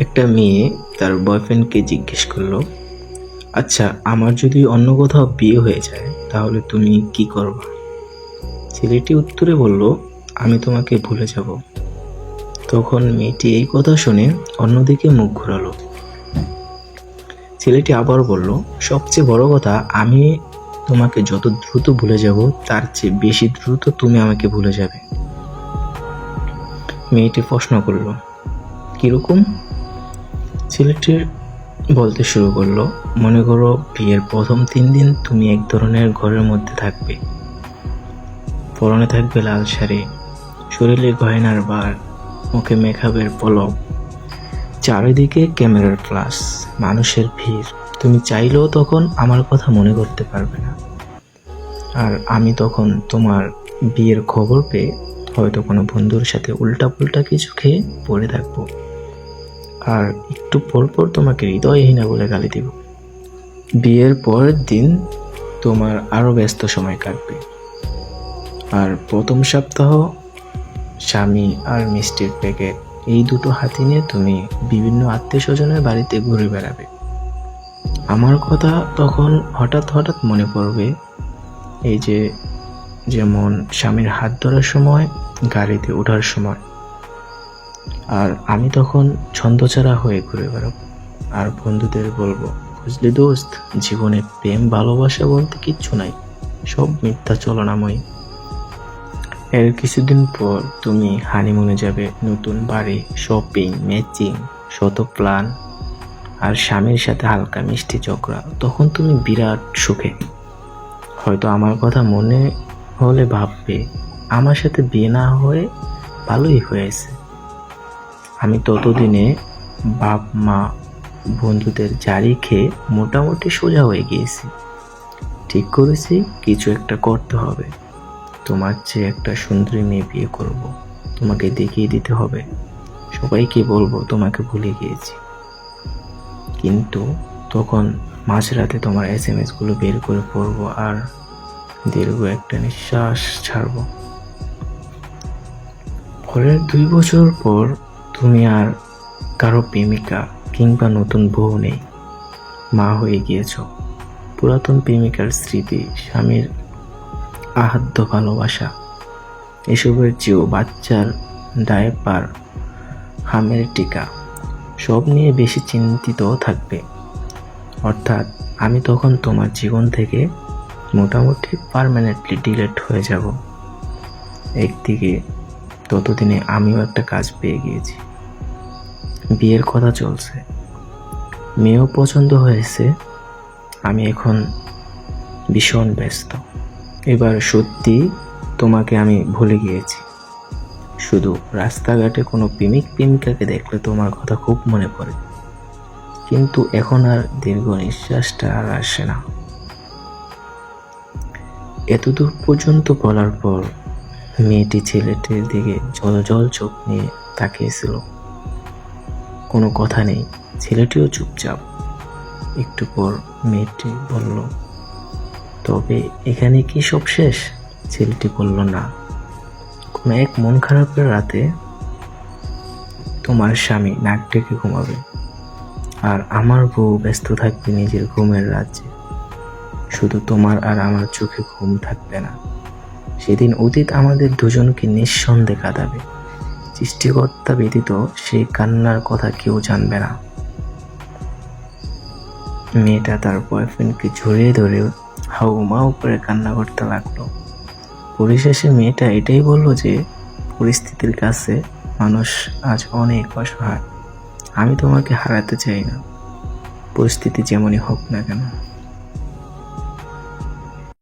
একটা মেয়ে তার বয়ফ্রেন্ডকে জিজ্ঞেস করল আচ্ছা আমার যদি অন্য কোথাও বিয়ে হয়ে যায়, তাহলে তুমি কি করবা? ছেলেটি উত্তরে বলল, আমি তোমাকে ভুলে যাব। তখন মেয়েটি এই কথা শুনে অন্যদিকে মুখ ঘোরালো। ছেলেটি আবার বলল, সবচেয়ে বড় কথা, আমি তোমাকে যত দ্রুত ভুলে যাব, তার চেয়ে বেশি দ্রুত তুমি আমাকে ভুলে যাবে। মেয়েটি প্রশ্ন করল, কীরকম? ছেলেটির বলতে শুরু করল, মনে করো বিয়ের প্রথম তিন দিন তুমি এক ধরনের ঘরের মধ্যে থাকবে। পরনে থাকবে লাল শাড়ি, শরীরে গয়নার বার মুখে মেকআপের পলক। চারিদিকে ক্যামেরার ফ্লাশ মানুষের ভিড়। তুমি চাইলেও তখন আমার কথা মনে করতে পারবে না। আর আমি তখন তোমার বিয়ের খবর পেয়ে হয়তো কোনো বন্ধুর সাথে উল্টা উল্টাপুল্টা কিছু খেয়ে পড়ে থাকব। আর একটু পর পর তোমাকে হৃদয়হীনা বলে গালি দিব। বিয়ের পরের দিন তোমার আরও ব্যস্ত সময় কাটবে। আর প্রথম সপ্তাহ স্বামী আর মিষ্টির প্যাকেট, এই দুটো হাতি নিয়ে তুমি বিভিন্ন আত্মীয় স্বজনের বাড়িতে ঘুরে বেড়াবে। আমার কথা তখন হঠাৎ হঠাৎ মনে পড়বে, এই যে যেমন স্বামীর হাত ধরার সময়, গাড়িতে ওঠার সময়। আর আমি তখন ছন্দছাড়া হয়ে ঘুরে বেড়াবো। আর বন্ধুদের বলব, বুঝলি দোস্ত, জীবনে প্রেম, ভালোবাসা বলতে কিচ্ছু নাই, সব মিথ্যা চলনাময়। এর কিছুদিন পর তুমি হানিমুনে যাবে, নতুন বাড়ি শপিং ম্যাচিং শত প্ল্যান আর স্বামীর সাথে হালকা মিষ্টি চক্রা, তখন তুমি বিরাট সুখে। হয়তো আমার কথা মনে হলে ভাববে, আমার সাথে বিয়ে না হয়ে ভালোই হয়েছে। আমি ততদিনে বাপ, মা, বন্ধুদের জারি খেয়ে মোটামুটি সোজা হয়ে গিয়েছি। ঠিক করেছি, কিছু একটা করতে হবে। তোমার চেয়ে একটা সুন্দরী মেয়ে বিয়ে করব। তোমাকে দেখিয়ে দিতে হবে। সবাইকে বলব, তোমাকে ভুলে গিয়েছি। কিন্তু তখন মাঝরাতে তোমার এস এম এসগুলো বের করে পড়ব আর দীর্ঘ একটা নিঃশ্বাস ছাড়বো। পরের দুই বছর পর তুমি আর কারও প্রেমিকা কিংবা নতুন বউ নেই। মা হয়ে গিয়েছ। পুরাতন প্রেমিকার স্মৃতি, স্বামীর আহাদ্য ভালোবাসা, এসবের চেয়েও বাচ্চার ডায়পার, হামের টিকা, সব নিয়ে বেশি চিন্তিত থাকবে। অর্থাৎ আমি তখন তোমার জীবন থেকে মোটামুটি পারমানেন্টলি ডিলেট হয়ে যাব। একদিকে ততদিনে আমিও একটা কাজ পেয়ে গিয়েছি। বিয়ের কথা চলছে। মেয়েও পছন্দ হয়েছে। আমি এখন ভীষণ ব্যস্ত। এবার সত্যি তোমাকে আমি ভুলে গিয়েছি। শুধু রাস্তাঘাটে কোনো প্রেমিক প্রেমিকাকে দেখলে তোমার কথা খুব মনে পড়ে। কিন্তু এখন আর দীর্ঘ নিঃশ্বাসটা আর আসে না। এতদূর পর্যন্ত বলার পর মেয়েটি ছেলেটির দিকে জল জল চোখ নিয়ে তাকিয়েছিল। কোনো কথা নেই, ছেলেটিও চুপচাপ। একটু পর মেয়েটি বলল, তবে এখানে কি সব শেষ? ছেলেটি বলল, না। কোনো এক মন খারাপের রাতে তোমার স্বামী নাক ডেকে ঘুমাবে আর আমার বউ ব্যস্ত থাকবে নিজের ঘুমের রাজ্যে। শুধু তোমার আর আমার চোখে ঘুম থাকবে না। সেদিন অতীত আমাদের দুজনকে নিঃসন্দেহে কাঁদাবে। সৃষ্টিকর্তা ব্যতীত সেই কান্নার কথা কেউ জানবে না। মেয়েটা তার বয়ফ্রেন্ডকে ঝরিয়ে ধরে হাউ মাউ করে কান্না করতে লাগল। পরিশেষে মেয়েটা এটাই বলল যে, পরিস্থিতির কাছে মানুষ আজ অনেক অসহায়। আমি তোমাকে হারাতে চাই না। পরিস্থিতি যেমনই হোক না কেন।